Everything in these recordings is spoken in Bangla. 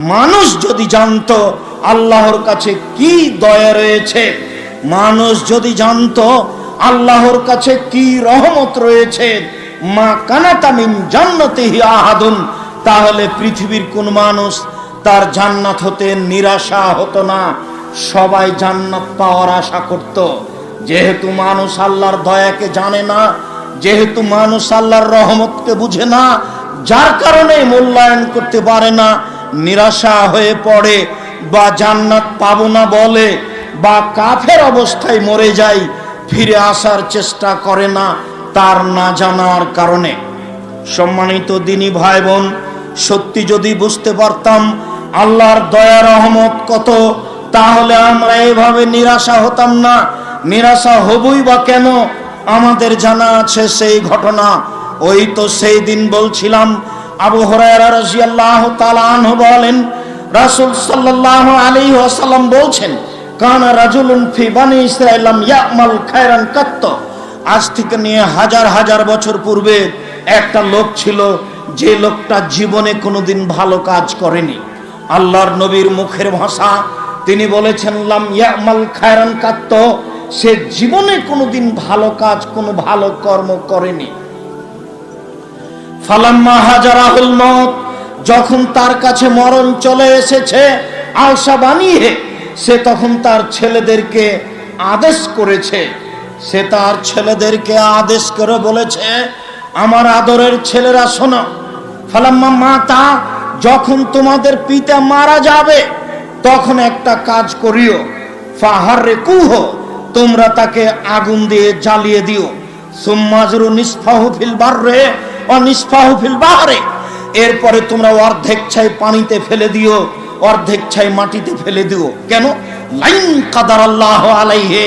মানুষ যদি জানতো আল্লাহর কাছে কি দয়া রয়েছে, মানুষ যদি জানতো আল্লাহর কাছে কি রহমত রয়েছে, মা কানাতামিন জান্নাতে আহাদুন, তাহলে পৃথিবীর কোন মানুষ তার জান্নাত হতে নিরাশা হতো না, সবাই জান্নাত পাওয়ার আশা করত। যেহেতু মানুষ আল্লাহর দয়াকে জানে না, যেহেতু মানুষ আল্লাহর রহমতকে বুঝে না, যার কারণে মূল্যায়ন করতে পারে না নিরাশা হয়ে পড়ে, বা জান্নাত পাবো না বলে, বা কাফের অবস্থায় মরে যায় ফিরে আসার চেষ্টা করে না তার না জানার কারণে। সম্মানিত দিনী ভাই বোন সত্যি যদি বুঝতে পারতাম আল্লাহর দয়া রহমত কত, তাহলে আমরা এভাবে নিরাশা হতাম না। নিরাশা হবই বা কেন? আমাদের জানা আছে সেই ঘটনা। ওই তো সেই দিন বলছিলাম আবু হরায়রা রাদিয়াল্লাহু তাআলা আনহু বলেন, রাসূল সাল্লাল্লাহু আলাইহি ওয়াসাল্লাম বলছেন, কানা রাজুলুন ফি বানি ইসরাইলাম ইয়ামাল খায়রান কাত্ত। আজ থেকে নিয়ে হাজার হাজার বছর পূর্বে একটা লোক ছিল, যে লোকটা জীবনে কোনোদিন ভালো কাজ করেনি। আল্লাহর নবীর মুখের ভাষা, তিনি বলেছেন, লাম ইয়ামাল খায়রান কাত্ত। সে জীবনে কোনোদিন ভালো কাজ, কোনো ভালো কর্ম করেনি। ফালাম্মা হাজারাহুল মত যখন তার কাছে মরণ চলে এসেছে আলসা বানিয়ে, সে তখন তার ছেলেদেরকে আদেশ করেছে। সে তার ছেলেদেরকে আদেশ করে বলেছে, আমার আদরের ছেলেরা শোনো, ফালাম্মা মাতা, যখন তোমাদের পিতা মারা যাবে, তখন একটা কাজ করিও। ফাহারে কুহ, তোমরা তাকে আগুন দিয়ে জ্বালিয়ে দিও। সুম্মাজরু নিষ্ফাহু ফিল বাররে ও নিষ্ফাহু ফিল বাহরে। এরপরে তোমরা অর্ধেক ছাই পানিতে ফেলে দিও, অর্ধেক ছাই মাটিতে ফেলে দিও। কেন? লাইন কাদার আল্লাহ আলাইহে।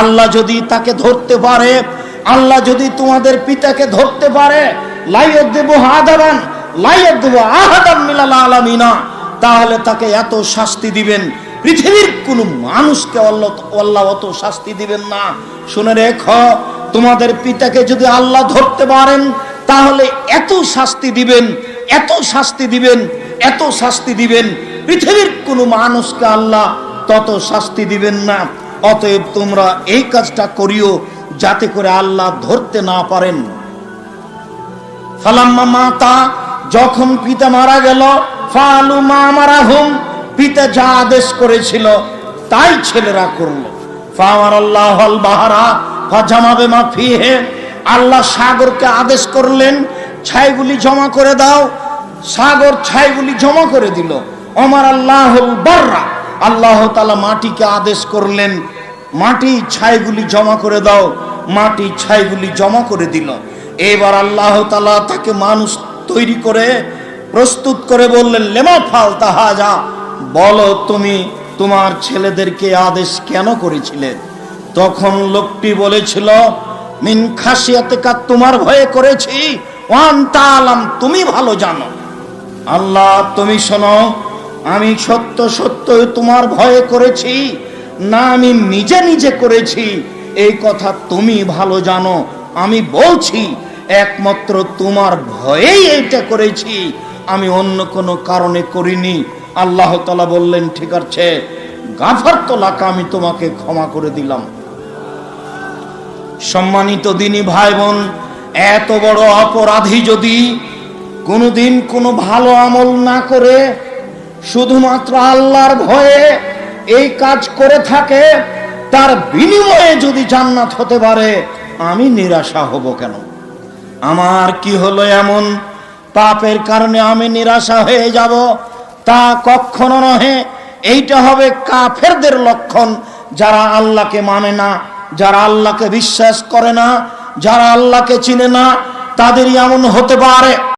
আল্লাহ যদি তাকে ধরতে পারে, আল্লাহ যদি তোমাদের পিতাকে ধরতে পারে লাইয়ত দেব আদাবান লাইয়ত দেব আহাদাম মিলাল আলামিনা, তাহলে তাকে এত শাস্তি দিবেন। পৃথিবীর কোন মানুষকে আল্লাহ অত শাস্তি দিবেন না। শুনে রেখ, তোমাদের পিতাকে যদি আল্লাহ ধরতে পারেন তাহলে এত শাস্তি দিবেন, এত শাস্তি দিবেন, এত শাস্তি দিবেন। পৃথিবীর কোনো মানুষকে আল্লাহ তত শাস্তি দিবেন না। অতএব তোমরা এই কাজটা করিও যাতে করে আল্লাহ ধরতে না পারেন। ফালাম্মা যখন পিতা মারা গেল, ফালু মা মারা হুম পিতা যা আদেশ করেছিল তাই ছেলেরা করল। ফামার আল্লাহ বাহারা ফা জামাবে মা ফিহে আল্লাহ সাগরকে আদেশ করলেন, ছাইগুলি জমা করে দাও। সাগর ছাইগুলি জমা করে দিল। অমর আল্লাহ বাররা, আল্লাহ তালা মাটিকে আদেশ করলেন, মাটি ছাইগুলি জমা করে দাও, মাটি ছাইগুলি জমা করে দিল। এবার আল্লাহ তালা তাকে মানুষ তৈরি করে, প্রস্তুত করে বললেন, লেমা ফাল তাহা যা বলো তুমি তোমার ছেলেদেরকে আদেশ কেন করেছিলে? তখন লোকটি বলেছিল মিন খাসিয়াতে কা তোমার ভয়ে করেছি। ওয়ান তালাম তুমি ভালো জানো। আল্লাহ, তুমি শোনো, আমি সত্য সত্য তোমার ভয়ে করেছি, না আমি নিজে নিজে করেছি। এই কথা তুমি ভালো জানো, আমি বলছি, একমাত্র তোমার ভয়েই এটা করেছি, আমি অন্য কোনো কারণে করিনি। আল্লাহ তালা বললেন, ঠিক আছে গাফার তোলাকে আমি তোমাকে ক্ষমা করে দিলাম। সম্মানিত দিনী ভাই বোন এত বড় অপরাধী যদি কোনোদিন কোনো ভালো আমল না করে, শুধুমাত্র আল্লাহর ভয়ে এই কাজ করে থাকে, তার বিনিময়ে যদি জান্নাত হতে পারে, আমি নিরাশা হব কেন? আমার কি হলো এমন? পাপের কারণে আমি নিরাশা হয়ে যাব? তা কখনো নহে, এইটা হবে কাফেরদের লক্ষণ, যারা আল্লাহকে মানে না। যারা আল্লাহকে বিশ্বাস করে না যারা আল্লাহকে চিনে না তাদেরই এমন হতে পারে।